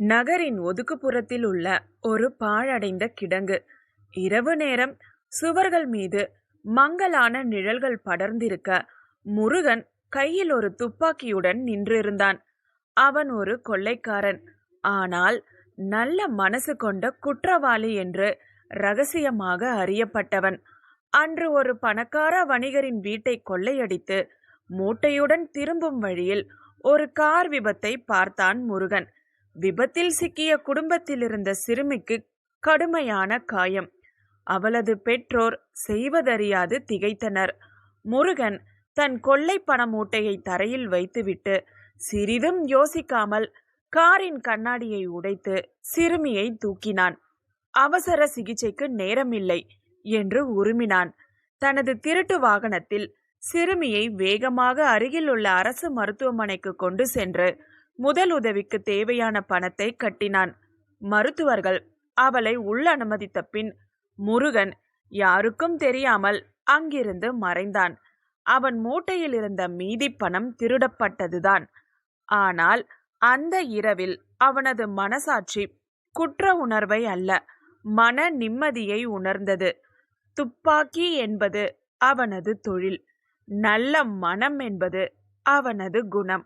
நகரின் ஒதுக்குப்புறத்தில் உள்ள ஒரு பாழடைந்த கிடங்கு. இரவு நேரம் சுவர்கள் மீது மங்கலான நிழல்கள் படர்ந்திருக்க முருகன் கையில் ஒரு துப்பாக்கியுடன் நின்றிருந்தான். அவன் ஒரு கொள்ளைக்காரன். ஆனால் நல்ல மனசு கொண்ட குற்றவாளி என்று ரகசியமாக அறியப்பட்டவன். அன்று ஒரு பணக்கார வணிகரின் வீட்டை கொள்ளையடித்து மூட்டையுடன் திரும்பும் வழியில் ஒரு கார் விபத்தை பார்த்தான் முருகன். விபத்தில் சிக்கிய குடும்பத்தில் இருந்த சிறுமிக்கு கடுமையான காயம். அவளது பெற்றோர் செய்வதறியாது திகைத்தனர். முருகன் தன் கொள்ளை பண மூட்டையை தரையில் வைத்துவிட்டு சிறிதும் யோசிக்காமல் காரின் கண்ணாடியை உடைத்து சிறுமியை தூக்கினான். அவசர சிகிச்சைக்கு நேரமில்லை என்று உருமினான். தனது திருட்டு வாகனத்தில் சிறுமியை வேகமாக அருகில் உள்ள அரசு மருத்துவமனைக்கு கொண்டு சென்று முதல் உதவிக்கு தேவையான பணத்தை கட்டினான். மருத்துவர்கள் அவளை உள் அனுமதித்த பின் முருகன் யாருக்கும் தெரியாமல் அங்கிருந்து மறைந்தான். அவன் மூட்டையில் இருந்த மீதி பணம் திருடப்பட்டதுதான். ஆனால் அந்த இரவில் அவனது மனசாட்சி குற்ற உணர்வை அல்ல மன நிம்மதியை உணர்ந்தது. துப்பாக்கி என்பது அவனது தொழில் நல்ல மனம் என்பது அவனது குணம்.